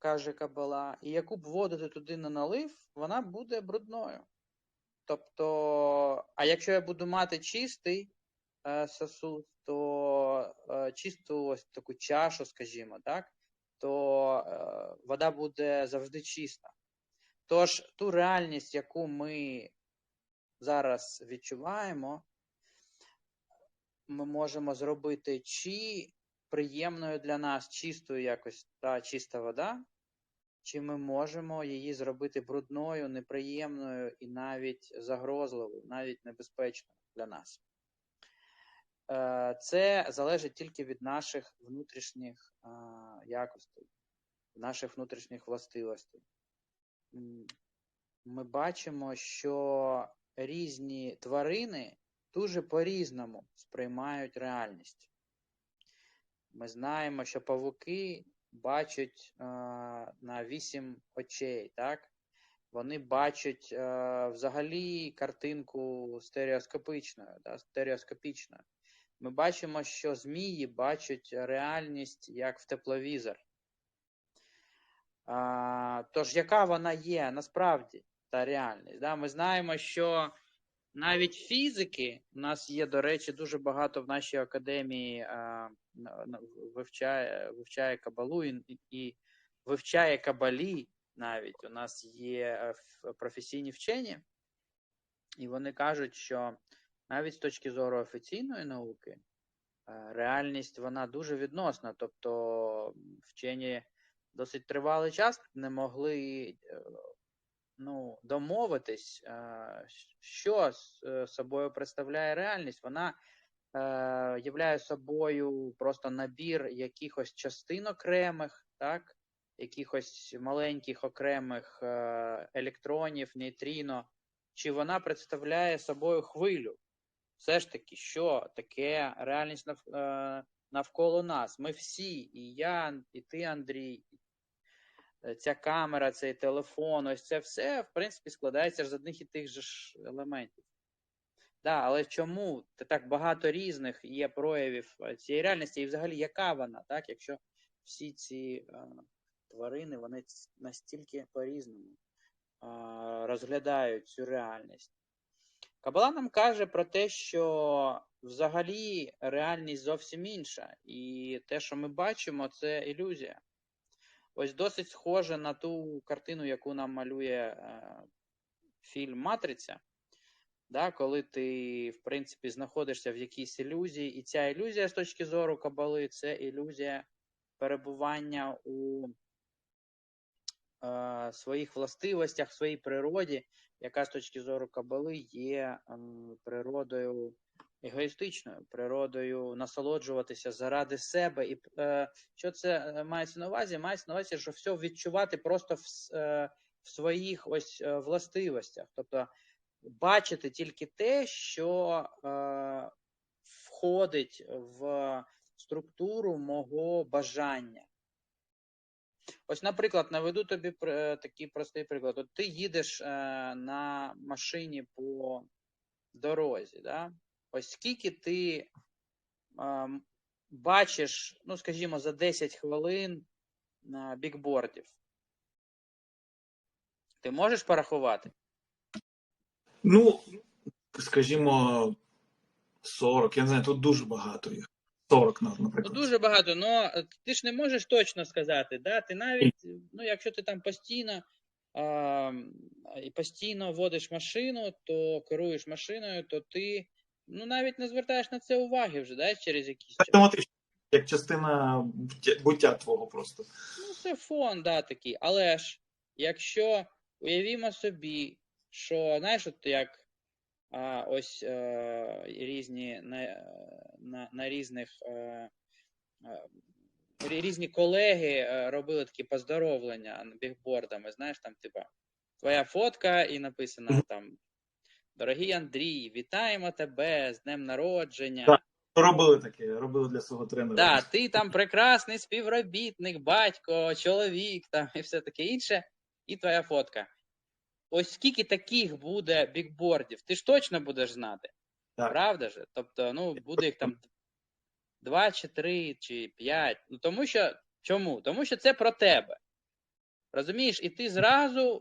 каже Кабала, і яку б воду ти туди не налив, вона буде брудною. Тобто, а якщо я буду мати чистий е, сосуд, то е, чисту ось таку чашу, скажімо, так, то е, вода буде завжди чиста. Тож ту реальність, яку ми зараз відчуваємо, ми можемо зробити чи приємною для нас чистою якось та чиста вода, чи ми можемо її зробити брудною, неприємною і навіть загрозливою, навіть небезпечною для нас. Е, Це залежить тільки від наших внутрішніх якостей, наших внутрішніх властивостей. Ми бачимо, що різні тварини дуже по-різному сприймають реальність. Ми знаємо, що павуки бачать е, на вісім очей, так? Вони бачать е, взагалі картинку стереоскопичною, да, стереоскопічною. Ми бачимо, що змії бачать реальність як в тепловізор. А, тож, яка вона є насправді та реальність? Да? Ми знаємо, що навіть фізики, у нас є, до речі, дуже багато в нашій академії а, вивчає, вивчає кабалу і, і вивчає кабалі навіть. У нас є е, професійні вчені, і вони кажуть, що навіть з точки зору офіційної науки, е, реальність вона дуже відносна. Тобто вчені досить тривалий час не могли е, ну, домовитись, е, що е, собою представляє реальність. Вона е, являє собою просто набір якихось частин окремих, так? якихось маленьких окремих електронів, нейтріно, чи вона представляє собою хвилю. Все ж таки, що таке реальність нав, навколо нас? Ми всі, і я, і ти, Андрій, е, ця камера, цей телефон, ось це все, в принципі, складається з одних і тих же ж елементів. Да, але чому так багато різних є проявів е, цієї реальності, і взагалі яка вона, так, якщо всі ці е, тварини вони настільки по-різному е, розглядають цю реальність? Кабала нам каже про те, що взагалі реальність зовсім інша, і те, що ми бачимо, це ілюзія. Ось досить схоже на ту картину, яку нам малює е, фільм Матриця. Да, коли ти, в принципі, знаходишся в якійсь ілюзії, і ця ілюзія з точки зору кабали це ілюзія перебування у е, своїх властивостях, своїй природі, яка з точки зору кабали є е, природою егоїстичною, природою насолоджуватися заради себе. І е, що це е, мається на увазі? Мається на увазі, що все відчувати просто в, е, в своїх ось е, властивостях. Тобто бачити тільки те, що е, входить в структуру мого бажання. Ось, наприклад, наведу тобі е, такий простий приклад. От ти їдеш е, на машині по дорозі, да? Ось скільки ти е, м, бачиш, ну, скажімо, за 10 хвилин на бікбордів. Ти можеш порахувати? Ну, скажімо, 40, я не знаю, тут дуже багато їх. 40, на- Ну, дуже багато, але ти ж не можеш точно сказати, да? Ти навіть, ну, якщо ти там постійно а, і постійно водиш машину, то керуєш машиною, то ти ну, навіть не звертаєш на це уваги вже, да, через час. Автоматично, як частина буття, твого просто. Ну, це фон, да, такий. Але ж, якщо уявімо собі, що, знаєш, от як а, ось е, різні на, на, на різних е, е, різні колеги робили такі поздоровлення бігбордами, знаєш, там, типа, твоя фотка і написано там. Дорогий Андрій, вітаємо тебе з днем народження. Так. Робили таке, робили для свого тренера. Да, ти там прекрасний співробітник, батько, чоловік там і все таке інше, і твоя фотка. Ось скільки таких буде бікбордів, ти ж точно будеш знати. Так. Правда ж? Тобто, ну, буде їх там два, чи три, чи п'ять. Ну, тому що чому? Тому що це про тебе. Розумієш, і ти зразу